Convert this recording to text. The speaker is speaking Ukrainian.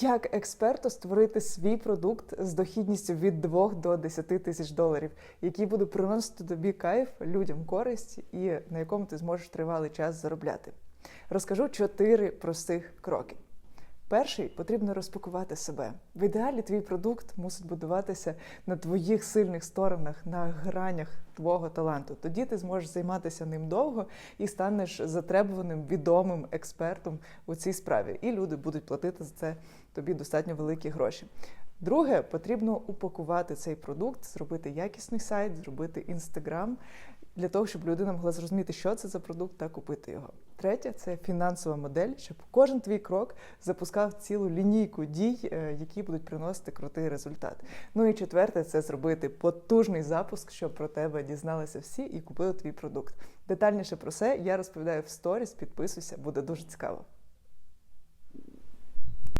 Як експерту створити свій продукт з дохідністю від 2 до 10 тисяч доларів, який буде приносити тобі кайф, людям користь і на якому ти зможеш тривалий час заробляти? Розкажу чотири простих кроки. Перший потрібно розпакувати себе. В ідеалі твій продукт мусить будуватися на твоїх сильних сторонах, на гранях твого таланту. Тоді ти зможеш займатися ним довго і станеш затребуваним відомим експертом у цій справі. І люди будуть платити за це тобі достатньо великі гроші. Друге, потрібно упакувати цей продукт, зробити якісний сайт, зробити інстаграм для того, щоб людина могла зрозуміти, що це за продукт та купити його. Третє це фінансова модель, щоб кожен твій крок запускав цілу лінійку дій, е, які будуть приносити крутий результат. Ну і четверте це зробити потужний запуск, щоб про тебе дізналися всі і купили твій продукт. Детальніше про це я розповідаю в сторіс. Підписуйся, буде дуже цікаво.